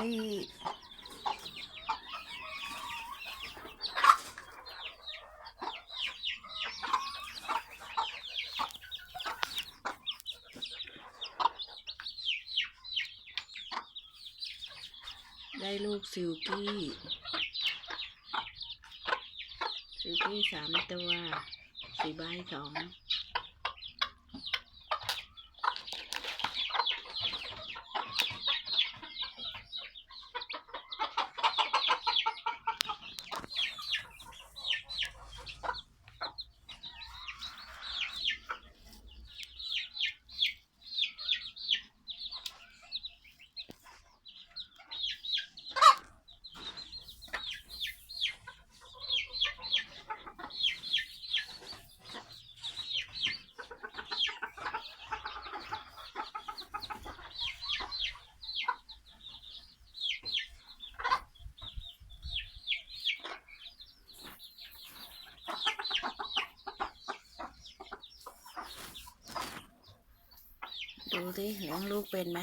รี่ ได้ลูกซิลกี้ ซิลกี้สามตัว สี่ใบสอง ดูสิเลี้ยงลูกเป็นไหม